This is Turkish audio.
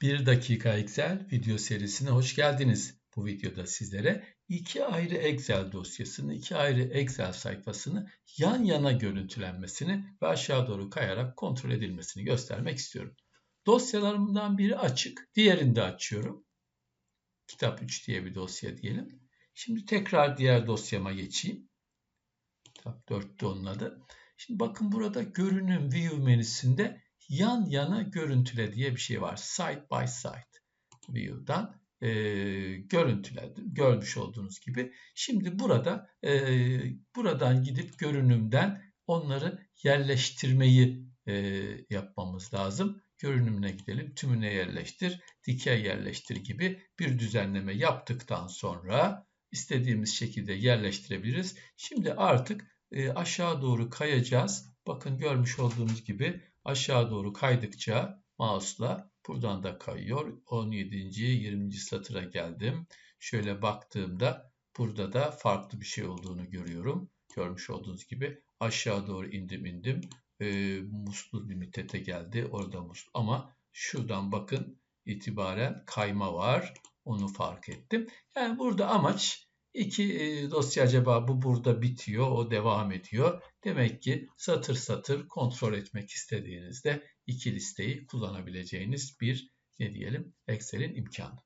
1 dakika Excel video serisine hoş geldiniz. Bu videoda sizlere iki ayrı Excel dosyasını, iki ayrı Excel sayfasını yan yana görüntülenmesini ve aşağı doğru kayarak kontrol edilmesini göstermek istiyorum. Dosyalarımdan biri açık, diğerini de açıyorum. Kitap 3 diye bir dosya diyelim. Şimdi tekrar diğer dosyama geçeyim. Kitap 4'te onun adı. Şimdi bakın burada görünüm view menüsünde yan yana görüntüle diye bir şey var. Side by side view'dan e, görüntüledim. Görmüş olduğunuz gibi. Şimdi burada e, buradan gidip görünümden onları yerleştirmeyi e, yapmamız lazım. Görünümüne gidelim. Tümüne yerleştir, dikey yerleştir gibi bir düzenleme yaptıktan sonra istediğimiz şekilde yerleştirebiliriz. Şimdi artık e, aşağı doğru kayacağız. Bakın görmüş olduğunuz gibi aşağı doğru kaydıkça mouse'la buradan da kayıyor. 17. 20. satıra geldim. Şöyle baktığımda burada da farklı bir şey olduğunu görüyorum. Görmüş olduğunuz gibi aşağı doğru indim indim. E, muslu bir geldi. Orada muslu ama şuradan bakın itibaren kayma var. Onu fark ettim. Yani burada amaç İki e, dosya acaba bu burada bitiyor, o devam ediyor. Demek ki satır satır kontrol etmek istediğinizde iki listeyi kullanabileceğiniz bir ne diyelim Excel'in imkanı.